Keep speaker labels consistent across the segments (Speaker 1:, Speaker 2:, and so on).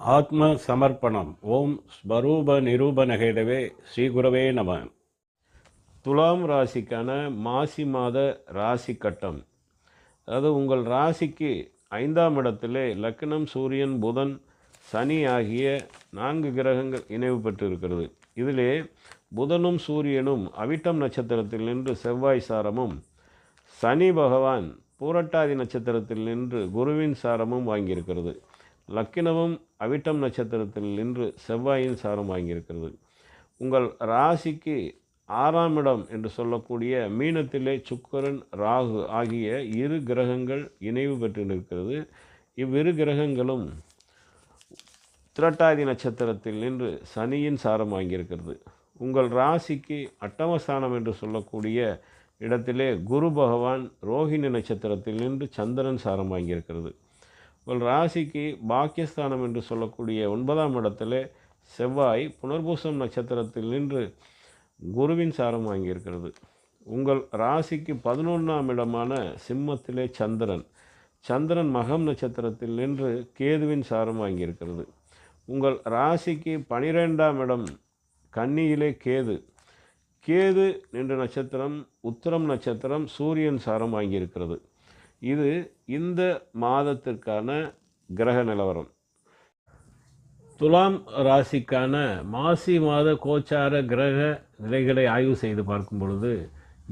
Speaker 1: ஆத்ம சமர்ப்பணம் ஓம் ஸ்வரூப நிரூபணகேதவே ஸ்ரீகுரவே நம. துலாம் ராசிக்கான மாசி மாத ராசி கட்டம் அதாவது உங்கள் ராசிக்கு ஐந்தாம் இடத்திலே லக்னம் சூரியன் புதன் சனி ஆகிய நான்கு கிரகங்கள் இணைவு பெற்றிருக்கிறது. இதிலே புதனும் சூரியனும் அவிட்டம் நட்சத்திரத்தில் நின்று செவ்வாய் சாரமும் சனி பகவான் பூரட்டாதி நட்சத்திரத்தில் நின்று குருவின் சாரமும் வாங்கியிருக்கிறது. லக்கினமும் அவிட்டம் நட்சத்திரத்தில் நின்று செவ்வாயின் சாரம் வாங்கியிருக்கிறது. உங்கள் ராசிக்கு ஆறாம் இடம் என்று சொல்லக்கூடிய மீனத்திலே சுக்கரன் ராகு ஆகிய இரு கிரகங்கள் இணைவு பெற்று நிற்கிறது இவ்விரு கிரகங்களும் திரட்டாதி நட்சத்திரத்தில் நின்று சனியின் சாரம் வாங்கியிருக்கிறது. உங்கள் ராசிக்கு அட்டமஸ்தானம் என்று சொல்லக்கூடிய இடத்திலே குரு பகவான் ரோஹிணி நட்சத்திரத்தில் நின்று சந்திரன் சாரம் வாங்கியிருக்கிறது. உங்கள் ராசிக்கு பாக்கியஸ்தானம் என்று சொல்லக்கூடிய ஒன்பதாம் இடத்திலே செவ்வாய் புனர்பூசம் நட்சத்திரத்தில் நின்று குருவின் சாரம் வாங்கியிருக்கிறது. உங்கள் ராசிக்கு பதினொன்றாம் இடமான சிம்மத்திலே சந்திரன். சந்திரன் மகம் நட்சத்திரத்தில் நின்று கேதுவின் சாரம் வாங்கியிருக்கிறது. உங்கள் ராசிக்கு பனிரெண்டாம் இடம் கன்னியிலே கேது. கேது நின்ற நட்சத்திரம் உத்திரம் நட்சத்திரம் சூரியன் சாரம் வாங்கியிருக்கிறது. இது இந்த மாதத்திற்கான கிரக நிலவரம். துலாம் ராசிக்கான மாசி மாத கோச்சார கிரக நிலைகளை ஆய்வு செய்து பார்க்கும் பொழுது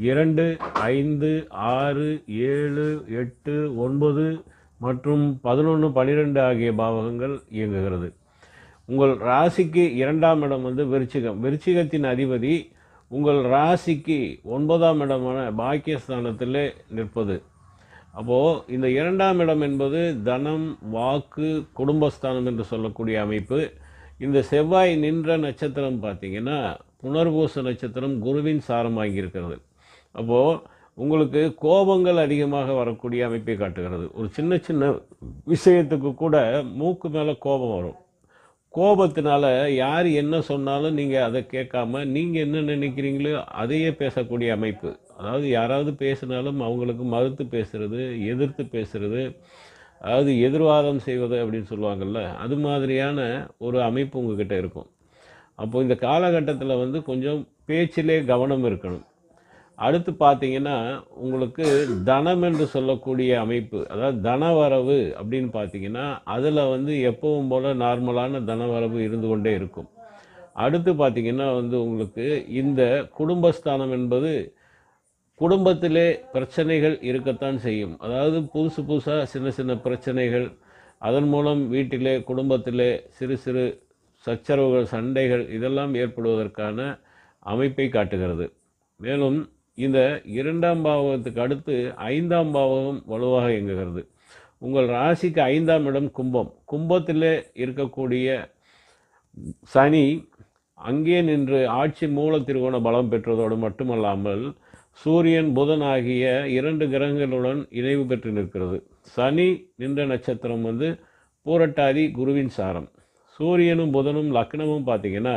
Speaker 1: இரண்டு ஐந்து ஆறு ஏழு எட்டு ஒன்பது மற்றும் பதினொன்று பன்னிரெண்டு ஆகிய பாவகங்கள் இயங்குகிறது. உங்கள் ராசிக்கு இரண்டாம் இடம் வந்து விருச்சிகம். விருச்சிகத்தின் அதிபதி உங்கள் ராசிக்கு ஒன்பதாம் இடமான பாக்கியஸ்தானத்தில் நிற்பது. அப்போது இந்த இரண்டாம் இடம் என்பது தனம் வாக்கு குடும்பஸ்தானம் என்று சொல்லக்கூடிய அமைப்பு. இந்த செவ்வாய் நின்ற நட்சத்திரம் பார்த்திங்கன்னா புனர்பூச நட்சத்திரம் குருவின் சாரம் வாங்கியிருக்கிறது அப்போது உங்களுக்கு கோபங்கள் அதிகமாக வரக்கூடிய அமைப்பை காட்டுகிறது. ஒரு சின்ன சின்ன விஷயத்துக்கு கூட மூக்கு மேலே கோபம் வரும். கோபத்தினால யார் என்ன சொன்னாலும் நீங்கள் அதை கேட்காம நீங்கள் என்ன நினைக்கிறீங்களோ அதையே பேசக்கூடிய அமைப்பு. அதாவது யாராவது பேசினாலும் அவங்களுக்கு மறுத்து பேசுகிறது எதிர்த்து பேசுகிறது அதாவது எதிர்வாதம் செய்வது அப்படின்னு சொல்லுவாங்கள்ல அது மாதிரியான ஒரு அமைப்பு உங்ககிட்ட இருக்கும். அப்போது இந்த காலகட்டத்தில் வந்து கொஞ்சம் பேச்சிலே கவனம் இருக்கணும். அடுத்து பார்த்தீங்கன்னா உங்களுக்கு தனம் என்று சொல்லக்கூடிய அமைப்பு அதாவது தனவரவு அப்படின்னு பார்த்தீங்கன்னா அதில் வந்து எப்பவும் போல் நார்மலான தனவரவு இருந்து கொண்டே இருக்கும். அடுத்து பார்த்தீங்கன்னா வந்து உங்களுக்கு இந்த குடும்பஸ்தானம் என்பது குடும்பத்திலே பிரச்சனைகள் இருக்கத்தான் செய்யும். அதாவது புதுசு புதுசாக சின்ன சின்ன பிரச்சனைகள் அதன் மூலம் வீட்டிலே குடும்பத்திலே சிறு சிறு சச்சரவுகள் சண்டைகள் இதெல்லாம் ஏற்படுவதற்கான அமைப்பை காட்டுகிறது. மேலும் இந்த இரண்டாம் பாவகத்துக்கு அடுத்து ஐந்தாம் பாவகம் வலுவாக இயங்குகிறது. உங்கள் ராசிக்கு ஐந்தாம் இடம் கும்பம். கும்பத்தில் இருக்கக்கூடிய சனி அங்கே நின்று ஆட்சி மூல திருகோண பலம் பெற்றதோடு மட்டுமல்லாமல் சூரியன் புதன் ஆகிய இரண்டு கிரகங்களுடன் இணைவு பெற்று நிற்கிறது. சனி நின்ற நட்சத்திரம் வந்து பூரட்டாதி குருவின் சாரம். சூரியனும் புதனும் லக்னமும் பார்த்திங்கன்னா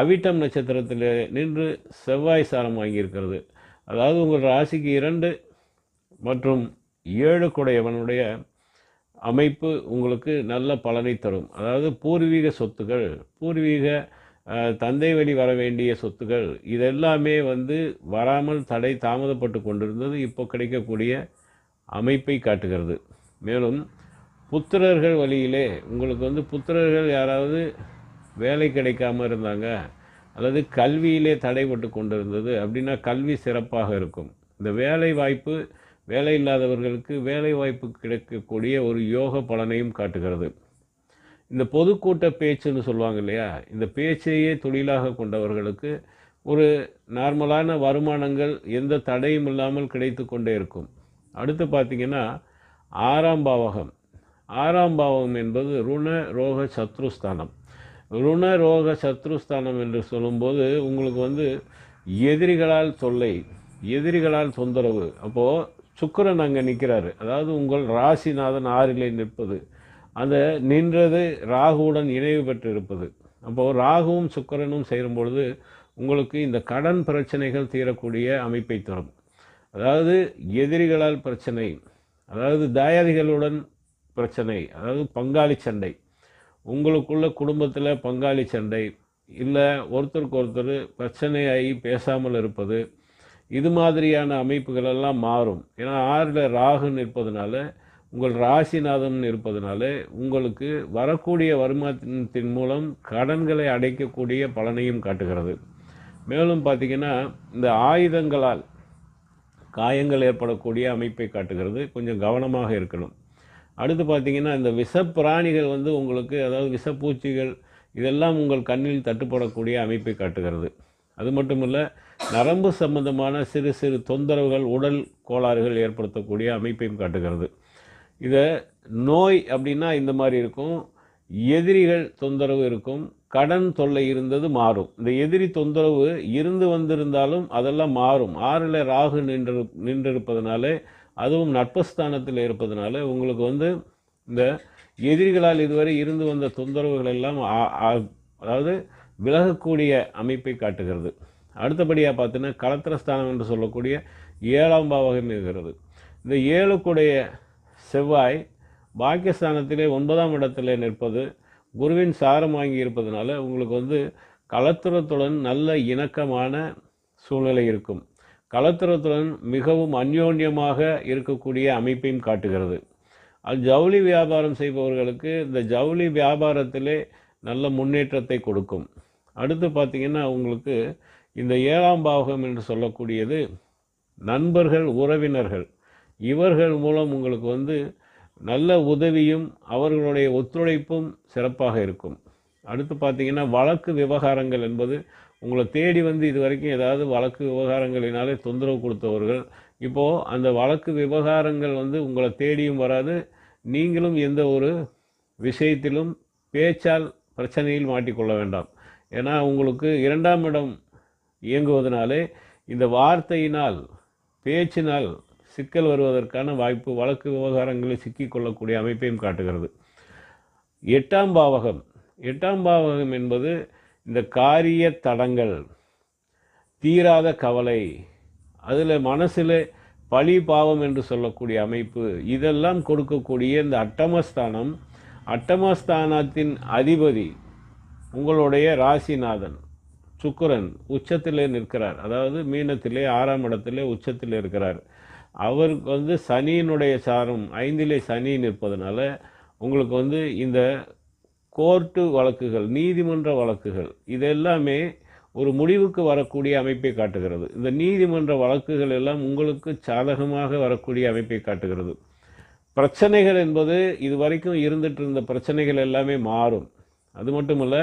Speaker 1: அவிட்டம் நட்சத்திரத்தில் நின்று செவ்வாய் சாரம் வாங்கியிருக்கிறது. அதாவது உங்கள் ராசிக்கு இரண்டு மற்றும் ஏழு குடையவனுடைய அமைப்பு உங்களுக்கு நல்ல பலனை தரும். அதாவது பூர்வீக சொத்துக்கள் பூர்வீக தந்தை வழி வர வேண்டிய சொத்துக்கள் இதெல்லாமே வந்து வராமல் தடை தாமதப்பட்டு கொண்டிருந்தது. இப்போ கிடைக்கக்கூடிய அமைப்பை காட்டுகிறது. மேலும் புத்திரர்கள் வழியிலே உங்களுக்கு வந்து புத்திரர்கள் யாராவது வேலை கிடைக்காம இருந்தாங்க அல்லது கல்வியிலே தடைபட்டு கொண்டிருந்தது அப்படின்னா கல்வி சிறப்பாக இருக்கும். இந்த வேலை வாய்ப்பு வேலை இல்லாதவர்களுக்கு வேலை வாய்ப்பு கிடைக்கக்கூடிய ஒரு யோக பலனையும் காட்டுகிறது. இந்த பொதுக்கூட்ட பேச்சுன்னு சொல்லுவாங்க இல்லையா? இந்த பேச்சையே தொழிலாக கொண்டவர்களுக்கு ஒரு நார்மலான வருமானங்கள் எந்த தடையும் இல்லாமல் கிடைத்து கொண்டே இருக்கும். அடுத்து பார்த்திங்கன்னா ஆறாம் பாவகம். ஆறாம் பாவகம் என்பது ருண ரோக சத்ருஸ்தானம் ருண ரோக சத்ருஸ்தானம் என்று சொல்லும்போது உங்களுக்கு வந்து எதிரிகளால் தொல்லை எதிரிகளால் தொந்தரவு. அப்போது சுக்கரன் அங்கே நிற்கிறாரு அதாவது உங்கள் ராசிநாதன் ஆறிலே நிற்பது. அந்த நின்றது ராகுவுடன் இணைவு பெற்று இருப்பது அப்போது ராகுவும் சுக்கரனும் சேரும் பொழுது உங்களுக்கு இந்த கடன் பிரச்சனைகள் தீரக்கூடிய அமைப்பை தரும். அதாவது எதிரிகளால் பிரச்சனை அதாவது தயாரிகளுடன் பிரச்சனை அதாவது பங்காளி சண்டை. உங்களுக்குள்ள குடும்பத்தில் பங்காளி சண்டை இல்லை ஒருத்தருக்கு ஒருத்தர் பிரச்சனையாகி பேசாமல் இருப்பது இது மாதிரியான அமைப்புகள் எல்லாம் மாறும். ஏன்னா ஆறில் ராகு நிற்பதனால உங்கள் ராசிநாதன் இருப்பதனால உங்களுக்கு வரக்கூடிய வருமானத்தின் மூலம் கடன்களை அடைக்கக்கூடிய பலனையும் காட்டுகிறது. மேலும் பார்த்திங்கன்னா இந்த ஆயுதங்களால் காயங்கள் ஏற்படக்கூடிய அமைப்பை காட்டுகிறது. கொஞ்சம் கவனமாக இருக்கணும். அடுத்து பார்த்திங்கன்னா இந்த விஷப்பிராணிகள் வந்து உங்களுக்கு அதாவது விஷப்பூச்சிகள் இதெல்லாம் உங்கள் கண்ணில் தட்டுப்படக்கூடிய அமைப்பை காட்டுகிறது. அது மட்டும் இல்லை நரம்பு சம்பந்தமான சிறு சிறு தொந்தரவுகள் உடல் கோளாறுகள் ஏற்படுத்தக்கூடிய அமைப்பையும் காட்டுகிறது. இதை நோய் அப்படின்னா இந்த மாதிரி இருக்கும். எதிரிகள் தொந்தரவு இருக்கும். கடன் தொல்லை இருந்தது மாறும். இந்த எதிரி தொந்தரவு இருந்து வந்திருந்தாலும் அதெல்லாம் மாறும். ஆறில் ராகு நின்று நின்றிருப்பதனால அதுவும் நட்பஸ்தானத்தில் இருப்பதனால உங்களுக்கு வந்து இந்த எதிரிகளால் இதுவரை இருந்து வந்த தொந்தரவுகள் எல்லாம் அதாவது விலகக்கூடிய அமைப்பை காட்டுகிறது. அடுத்தபடியாக பார்த்தீங்கன்னா கலத்திரஸ்தானம் என்று சொல்லக்கூடிய ஏழாம் பாவகம் இருக்கிறது. இந்த ஏழுக்குடைய செவ்வாய் பாக்கியஸ்தானத்திலே ஒன்பதாம் இடத்திலே நிற்பது குருவின் சாரம் வாங்கி இருப்பதனால உங்களுக்கு வந்து கலத்துறத்துடன் நல்ல இணக்கமான சூழ்நிலை இருக்கும். கலத்திரத்துடன் மிகவும் அந்யோன்யமாக இருக்கக்கூடிய அமைப்பையும் காட்டுகிறது. அது ஜவுளி வியாபாரம் செய்பவர்களுக்கு இந்த ஜவுளி வியாபாரத்திலே நல்ல முன்னேற்றத்தை கொடுக்கும். அடுத்து பார்த்தீங்கன்னா உங்களுக்கு இந்த ஏழாம் பாவகம் என்று சொல்லக்கூடியது நண்பர்கள் உறவினர்கள். இவர்கள் மூலம் உங்களுக்கு வந்து நல்ல உதவியும் அவர்களுடைய ஒத்துழைப்பும் சிறப்பாக இருக்கும். அடுத்து பார்த்தீங்கன்னா வழக்கு விவகாரங்கள் என்பது உங்களை தேடி வந்து இது வரைக்கும் ஏதாவது வழக்கு விவகாரங்களினாலே தொந்தரவு கொடுத்தவர்கள். இப்போது அந்த வழக்கு விவகாரங்கள் வந்து உங்களை தேடியும் வராது. நீங்களும் எந்த ஒரு விஷயத்திலும் பேச்சால் பிரச்சனையில் மாட்டிக்கொள்ள வேண்டாம். ஏன்னா உங்களுக்கு இரண்டாம் இடம் இயங்குவதனாலே இந்த வார்த்தையினால் பேச்சினால் சிக்கல் வருவதற்கான வாய்ப்பு வழக்கு விவகாரங்களில் சிக்கிக்கொள்ளக்கூடிய அமைப்பையும் காட்டுகிறது. எட்டாம் பாவகம். எட்டாம் பாவகம் என்பது இந்த காரிய தடங்கள் தீராத கவலை அதில் மனசில் பழி பாவம் என்று சொல்லக்கூடிய அமைப்பு இதெல்லாம் கொடுக்கக்கூடிய இந்த அட்டமஸ்தானம் அட்டமஸ்தானத்தின் அதிபதி உங்களுடைய ராசிநாதன் சுக்கிரன் உச்சத்திலே நிற்கிறார். அதாவது மீனத்திலே ஆறாம் இடத்திலே உச்சத்தில் இருக்கிறார். அவருக்கு வந்து சனியினுடைய சாரம் ஐந்திலே சனி நிற்பதனால உங்களுக்கு வந்து இந்த கோர்ட்டு வழக்குகள் நீதிமன்ற வழக்குகள் இதெல்லாமே ஒரு முடிவுக்கு வரக்கூடிய அமைப்பை காட்டுகிறது. இந்த நீதிமன்ற வழக்குகள் எல்லாம் உங்களுக்கு சாதகமாக வரக்கூடிய அமைப்பை காட்டுகிறது. பிரச்சனைகள் என்பது இது வரைக்கும் இருந்துட்டு இருந்த பிரச்சனைகள் எல்லாமே மாறும். அது மட்டுமல்ல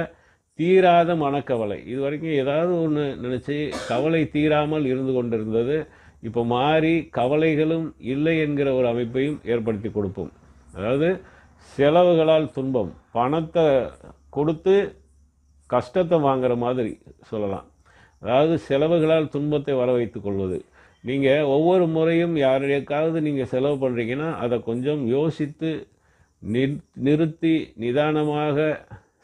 Speaker 1: தீராத மனக்கவலை. இது வரைக்கும் ஏதாவது ஒன்று நினச்சி கவலை தீராமல் இருந்து கொண்டிருந்தது. இப்போ மாறி கவலைகளும் இல்லை என்கிற ஒரு அமைப்பையும் ஏற்படுத்தி கொடுப்போம். அதாவது செலவுகளால் துன்பம். பணத்தை கொடுத்து கஷ்டத்தை வாங்குற மாதிரி சொல்லலாம். அதாவது செலவுகளால் துன்பத்தை வர வைத்து கொள்வது. நீங்கள் ஒவ்வொரு முறையும் யாருக்காவது நீங்கள் செலவு பண்ணுறீங்கன்னா அதை கொஞ்சம் யோசித்து நிற் நிறுத்தி நிதானமாக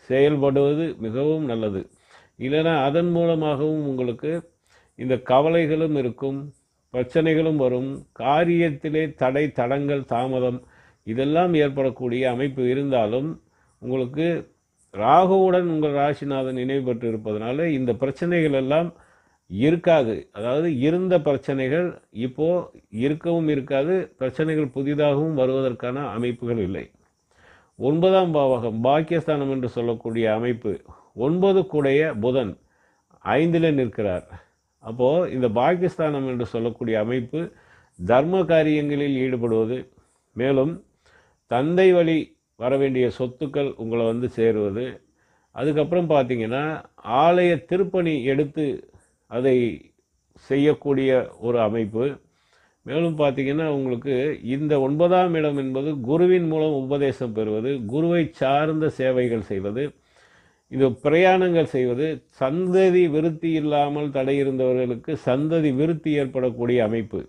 Speaker 1: செயல்படுவது மிகவும் நல்லது. இல்லைன்னா அதன் மூலமாகவும் உங்களுக்கு இந்த கவலைகளும் இருக்கும் பிரச்சனைகளும் வரும். காரியத்திலே தடை தடங்கள் தாமதம் இதெல்லாம் ஏற்படக்கூடிய அமைப்பு இருந்தாலும் உங்களுக்கு ராகுவுடன் உங்கள் ராசிநாதன் நினைவு பெற்று இருப்பதனால இந்த பிரச்சனைகள் எல்லாம் இருக்காது. அதாவது இருந்த பிரச்சனைகள் இப்போது இருக்கவும் இருக்காது பிரச்சனைகள் புதிதாகவும் வருவதற்கான அமைப்புகள் இல்லை. ஒன்பதாம் பாவகம் பாக்கியஸ்தானம் என்று சொல்லக்கூடிய அமைப்பு. ஒன்பது கூடைய புதன் ஐந்தில் நிற்கிறார். அப்போது இந்த பாக்கியஸ்தானம் என்று சொல்லக்கூடிய அமைப்பு தர்ம காரியங்களில் ஈடுபடுவது. மேலும் தந்தை வழி வர வேண்டிய சொத்துக்கள் உங்களை வந்து சேருவது. அதுக்கப்புறம் பார்த்தீங்கன்னா ஆலய திருப்பணி எடுத்து அதை செய்யக்கூடிய ஒரு அமைப்பு. மேலும் பார்த்தீங்கன்னா உங்களுக்கு இந்த ஒன்பதாம் இடம் என்பது குருவின் மூலம் உபதேசம் பெறுவது குருவை சார்ந்த சேவைகள் செய்வது இது பிரயாணங்கள் செய்வது சந்ததி விருத்தி இல்லாமல் தடை இருந்தவர்களுக்கு சந்ததி விருத்தி ஏற்படக்கூடிய அமைப்பு.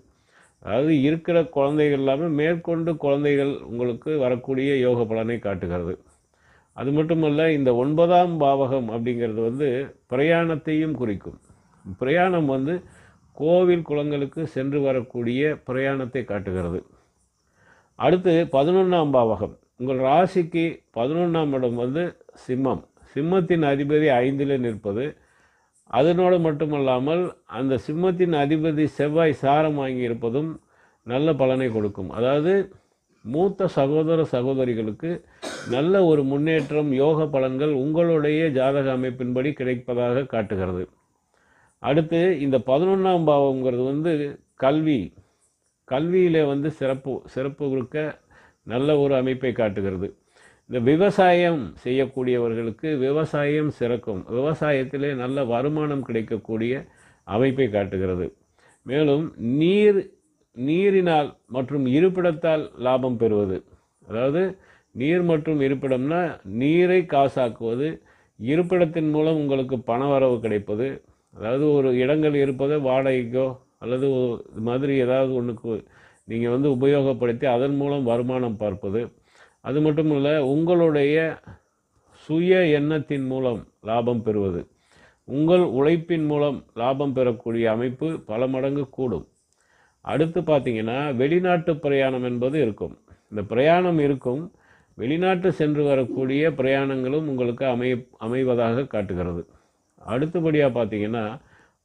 Speaker 1: அதாவது இருக்கிற குழந்தைகள் இல்லாமல் மேற்கொண்டு குழந்தைகள் உங்களுக்கு வரக்கூடிய யோக பலனை காட்டுகிறது. அது மட்டுமல்ல இந்த ஒன்பதாம் பாவகம் அப்படிங்கிறது வந்து பிரயாணத்தையும் குறிக்கும். பிரயாணம் வந்து கோவில் குளங்களுக்கு சென்று வரக்கூடிய பிரயாணத்தை காட்டுகிறது. அடுத்து பதினொன்றாம் பாவகம். உங்கள் ராசிக்கு பதினொன்றாம் இடம் வந்து சிம்மம். சிம்மத்தின் அதிபதி ஐந்தில் நிற்பது. அதனோடு மட்டுமல்லாமல் அந்த சிம்மத்தின் அதிபதி செவ்வாய் சாரம் வாங்கி இருப்பதும் நல்ல பலனை கொடுக்கும். அதாவது மூத்த சகோதர சகோதரிகளுக்கு நல்ல ஒரு முன்னேற்றம் யோக பலன்கள் உங்களுடைய ஜாதக அமைப்பின்படி கிடைப்பதாக காட்டுகிறது. அடுத்து இந்த பதினொன்றாம் பாவங்கிறது வந்து கல்வி. கல்வியிலே வந்து சிறப்பு சிறப்பு கொடுக்க நல்ல ஒரு அமைப்பை காட்டுகிறது. இந்த விவசாயம் செய்யக்கூடியவர்களுக்கு விவசாயம் சிறக்கும். விவசாயத்திலே நல்ல வருமானம் கிடைக்கக்கூடிய அமைப்பை காட்டுகிறது. மேலும் நீர் நீரினால் மற்றும் இருப்பிடத்தால் லாபம் பெறுவது. அதாவது நீர் மற்றும் இருப்பிடம்னா நீரை காசாக்குவது இருப்பிடத்தின் மூலம் உங்களுக்கு பண வரவு கிடைப்பது. அதாவது ஒரு இடங்கள் இருப்பது வாடகைக்கோ அல்லது இது மாதிரி ஏதாவது ஒன்றுக்கு நீங்கள் வந்து உபயோகப்படுத்தி அதன் மூலம் வருமானம் பார்ப்பது. அது மட்டும் இல்லை உங்களுடைய சுய எண்ணத்தின் மூலம் லாபம் பெறுவது. உங்கள் உழைப்பின் மூலம் லாபம் பெறக்கூடிய அமைப்பு பல மடங்கு கூடும். அடுத்து பார்த்தீங்கன்னா வெளிநாட்டு பிரயாணம் என்பது இருக்கும். இந்த பிரயாணம் இருக்கும். வெளிநாட்டு சென்று வரக்கூடிய பிரயாணங்களும் உங்களுக்கு அமை அமைவதாக காட்டுகிறது. அடுத்தபடியாக பார்த்தீங்கன்னா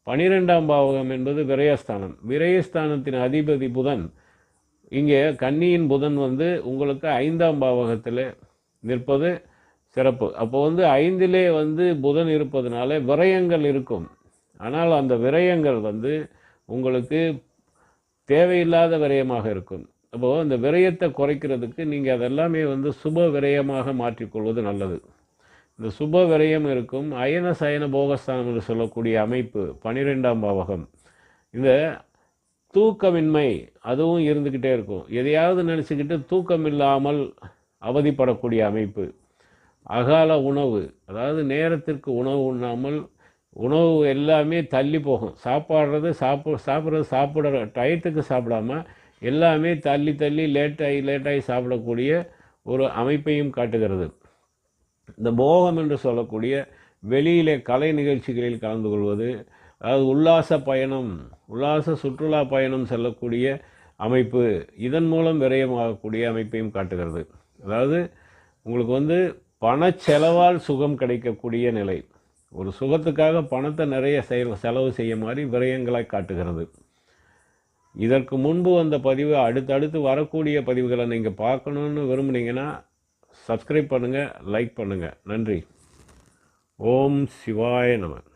Speaker 1: பனிரெண்டாம் பாவகம் என்பது விரயஸ்தானம். விரயஸ்தானத்தின் அதிபதி புதன் இங்கே கன்னியின் புதன் வந்து உங்களுக்கு ஐந்தாம் பாவகத்தில் நிற்பது சிறப்பு. அப்போ வந்து ஐந்திலே வந்து புதன் இருப்பதனால விரயங்கள் இருக்கும். ஆனால் அந்த விரயங்கள் வந்து உங்களுக்கு தேவையில்லாத விரயமாக இருக்கும். அப்போது அந்த விரயத்தை குறைக்கிறதுக்கு நீங்கள் அதெல்லாமே வந்து சுப விரயமாக மாற்றிக்கொள்வது நல்லது. இந்த சுப விரயம் இருக்கும். அயன சயன போகஸ்தானம் என்று சொல்லக்கூடிய அமைப்பு பனிரெண்டாம் பாவகம். இந்த தூக்கமின்மை அதுவும் இருந்துக்கிட்டே இருக்கும். எதையாவது நினச்சிக்கிட்டு தூக்கம் இல்லாமல் அவதிப்படக்கூடிய அமைப்பு. அகால உணவு அதாவது நேரத்திற்கு உணவு உண்ணாமல் உணவு எல்லாமே தள்ளி போகும். சாப்பாடுறது சாப்பிட சாப்பிட்றது சாப்பிட டயத்துக்கு சாப்பிடாம எல்லாமே தள்ளி தள்ளி லேட்டாகி லேட்டாகி சாப்பிடக்கூடிய ஒரு அமைப்பையும் காட்டுகிறது. இந்த போகம் என்று சொல்லக்கூடிய வெளியிலே கலை நிகழ்ச்சிகளில் கலந்து கொள்வது அதாவது உல்லாச பயணம் உல்லாச சுற்றுலா பயணம் செல்லக்கூடிய அமைப்பு இதன் மூலம் விரயமாகக்கூடிய அமைப்பையும் காட்டுகிறது. அதாவது உங்களுக்கு வந்து பணச்செலவால் சுகம் கிடைக்கக்கூடிய நிலை. ஒரு சுகத்துக்காக பணத்தை நிறைய செய செலவு செய்ய மாதிரி விரயங்களை காட்டுகிறது. இதற்கு முன்பு வந்த பதிவு அடுத்தடுத்து வரக்கூடிய பதிவுகளை நீங்கள் பார்க்கணுன்னு விரும்புனீங்கன்னா சப்ஸ்கிரைப் பண்ணுங்கள் லைக் பண்ணுங்கள் நன்றி. ஓம் சிவாய நமன்